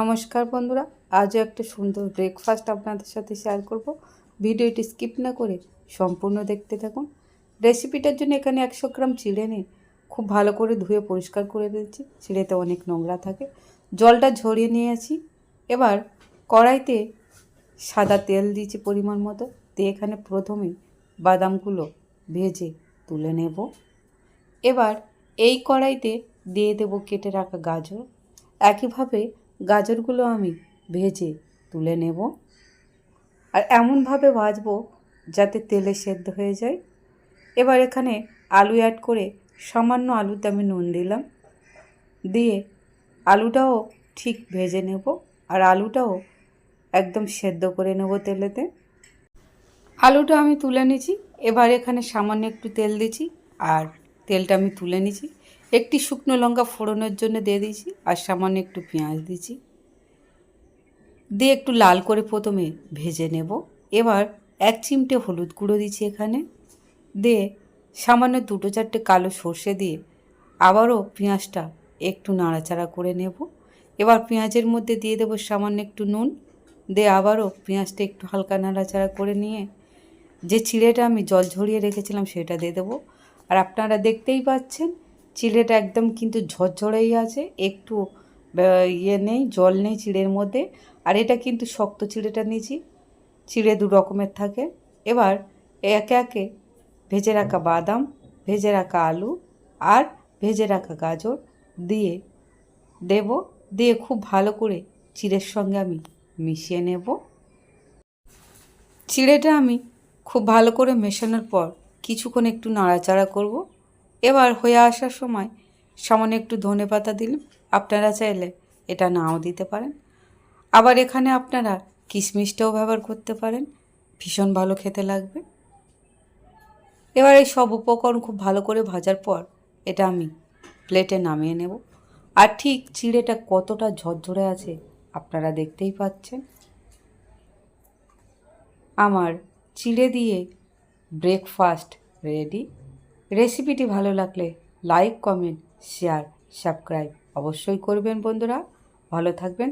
নমস্কার বন্ধুরা, আজও একটা সুন্দর ব্রেকফাস্ট আপনাদের সাথে শেয়ার করব। ভিডিওটি স্কিপ না করে সম্পূর্ণ দেখতে থাকুন। রেসিপিটার জন্য এখানে একশো গ্রাম চিড়ে নিয়ে খুব ভালো করে ধুয়ে পরিষ্কার করে দিচ্ছি চিড়েতে অনেক নোংরা থাকে। জলটা ঝরিয়ে নিয়েছি। এবার কড়াইতে সাদা তেল দিয়েছি পরিমাণ মতো। দিয়ে এখানে প্রথমে বাদামগুলো ভেজে তুলে নেব। এবার এই কড়াইতে দিয়ে দেবো কেটে রাখা গাজর। একইভাবে গাজরগুলো আমি ভেজে তুলে নেব। আর এমনভাবে ভাজবো যাতে তেলে সেদ্ধ হয়ে যায়। এবার এখানে আলু অ্যাড করে সামান্য আলুতে আমি নুন দিলাম। দিয়ে আলুটাও ঠিক ভেজে নেব আর আলুটাও একদম সেদ্ধ করে নেব তেলেতে। আলুটা আমি তুলে নিয়েছি। এবার এখানে সামান্য একটু তেল দিয়েছি আর তেলটা আমি তুলে নিয়েছি। একটি শুকনো লঙ্কা ফোড়নের জন্য দিয়ে দিয়েছি, আর সামান্য একটু পেঁয়াজ দিয়েছি। দিয়ে একটু লাল করে প্রথমে ভেজে নেব। এবার এক চিমটে হলুদ গুঁড়ো দিচ্ছি এখানে। দিয়ে সামান্য দুটো চারটে কালো সর্ষে দিয়ে আবারও পেঁয়াজটা একটু নাড়াচাড়া করে নেব। এবার পেঁয়াজের মধ্যে দিয়ে দেবো সামান্য একটু নুন। দিয়ে আবারও পেঁয়াজটা একটু হালকা নাড়াচাড়া করে নিয়ে যে চিড়েটা আমি জল ঝরিয়ে রেখেছিলাম সেটা দিয়ে দেবো। আর আপনারা দেখতেই পাচ্ছেন চিড়েটা একদম কিন্তু ঝরঝরেই আছে, একটু ইয়ে নেই, জল নেই চিড়ের মধ্যে। আর এটা কিন্তু শক্ত চিড়েটা নিয়েছি, চিড়ে দু রকমের থাকে। এবার একে একে ভেজে রাখা বাদাম, ভেজে রাখা আলু আর ভেজে রাখা গাজর দিয়ে দেব। দিয়ে খুব ভালো করে চিড়ের সঙ্গে আমি মিশিয়ে নেব। চিড়েটা আমি খুব ভালো করে মেশানোর পর কিছুক্ষণ একটু নাড়াচাড়া করব। এবার হয়ে আসার সময় সামান্য একটু ধনে পাতা দিলাম। আপনারা চাইলে এটা নাও দিতে পারেন। আবার এখানে আপনারা কিশমিশটাও ব্যবহার করতে পারেন। ভীষণ ভালো খেতে লাগবে। এবার এই সব উপকরণ খুব ভালো করে ভাজার পর এটা আমি প্লেটে নামিয়ে নেব। আর ঠিক চিড়েটা কতটা ঝরঝরে আছে আপনারা দেখতেই পাচ্ছেন। আমার চিড়ে দিয়ে ব্রেকফাস্ট রেডি রেসিপিটি ভালো লাগলে লাইক কমেন্ট শেয়ার সাবস্ক্রাইব অবশ্যই করবেন বন্ধুরা। ভালো থাকবেন।